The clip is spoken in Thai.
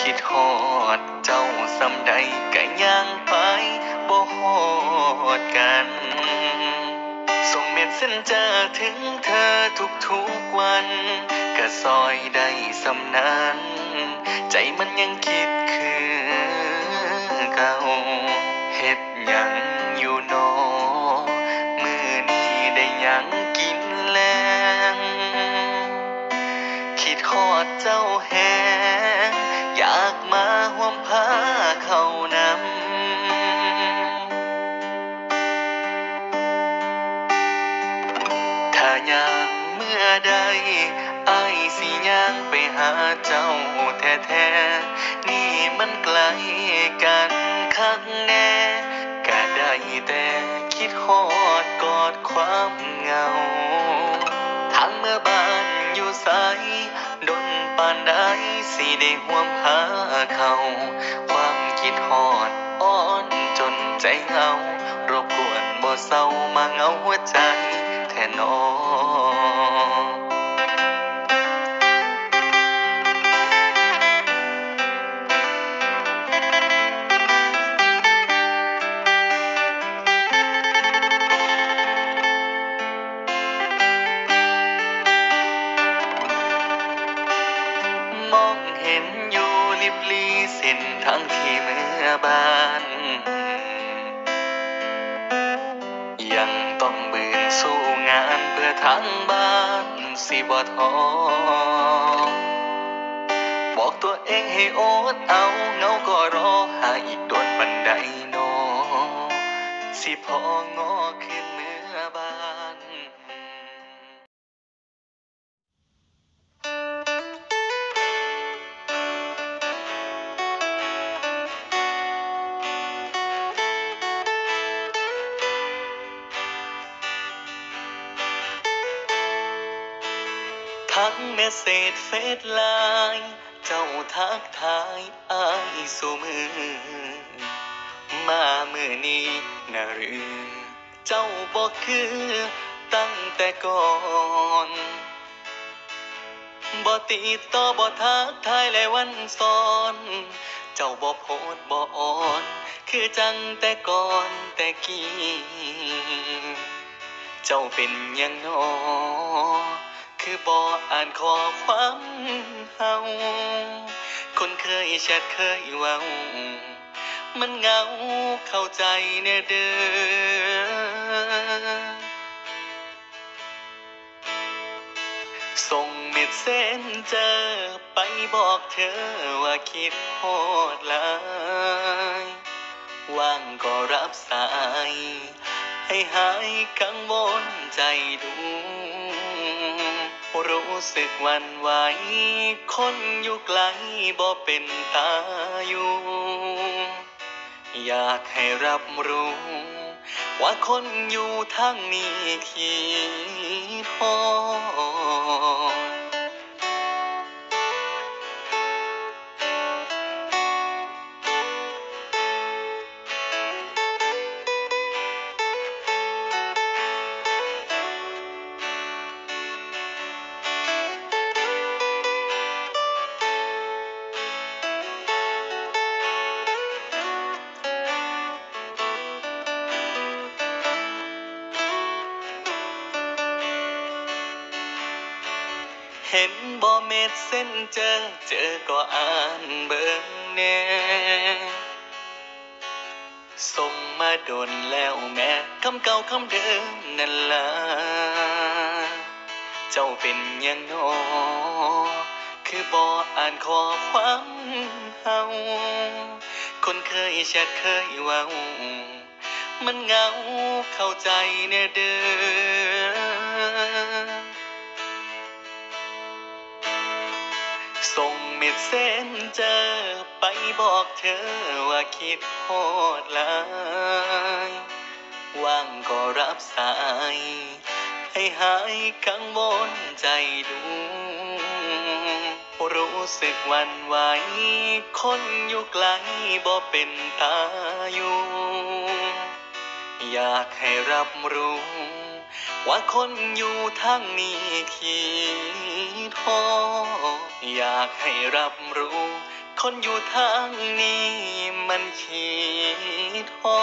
คิดฮอดเจ้าสำใดก็ย่างไปบ่ฮอดกัน ส่งเม็ดเส้นเจอถึงเธอทุกๆวันก็ซอยได้สำนั้น ใจมันยังคิดคือเก่าเฮ็ดยัง คอดเจ้าแหงอยากมาห่วมพาเข้านำถ้ายังเมื่อใดไอ้สิยังไปหาเจ้าแท้ๆนี่มันไกลกันคักแน่ก็ได้แต่คิดฮอดกอดความเหงา ทางเมื่อบ้านอยู่ไส ดนปานใดสิได้ห่วมหาเขา ความคิดหอดอ้อนจนใจเหงารบกวนบ่เศร้ามาเหงาหัวใจแทนนอ ส้นทางที่เมื่อบ้าน ยังต้องบืนสู้งานเพื่อทางบ้านสิบ่ท้อบอกตัวเองให้อดเอาเงาก็รอหาอีกโดนปันใดโนสิพองอขึ้น ทั้งเมสเซจเฟซไลน์เจ้าทักทายอายสูมือ มามือนี้นะหรือ เจ้าบอกคือตั้งแต่ก่อนบ่ติดต่อบ่ทักทายและวันซ้อน เจ้าบ่โพดบ่อ่อน คือจังแต่ก่อนแต่กี้ เจ้าเป็นยังนอ คือบ่อ่านข้อความเฮาคนเคยแชทเคยเว้า มันเงาเข้าใจแน่เด้อส่งเม็ดเส้นเจอไปบอกเธอว่าคิดโหดลายว่างก็รับสาย ให้หายกังวลใจดู รู้สึกหวันไหว คนอยู่ไกลบ่เป็นตาอยู่ อยากให้รับรู้ ว่าคนอยู่ทางนี้คิดฮอด เห็นบ่เม็ดเส้นเจอเจอก็อ่านเบิ่งแน่ส่งมาโดนแล้วแม่คำเก่าคำเดิมนั่นละเจ้าเป็นยังนอคือบ่อ่านข้อความเฮาคนเคยแชทเคยเว้า มันเหงาเข้าใจแน่เด้อ เม็ดเส้นเจอไปบอกเธอว่าคิดโหดลายว่างก็รับสาย ให้หายกังวลใจดู รู้สึกวันไหว คนอยู่ไกลบ่เป็นตาอยู่ อยากให้รับรู้ ว่าคนอยู่ทางนี้ขี้ท้ออยากให้รับรู้ คนอยู่ทางนี้มันขี้ท้อ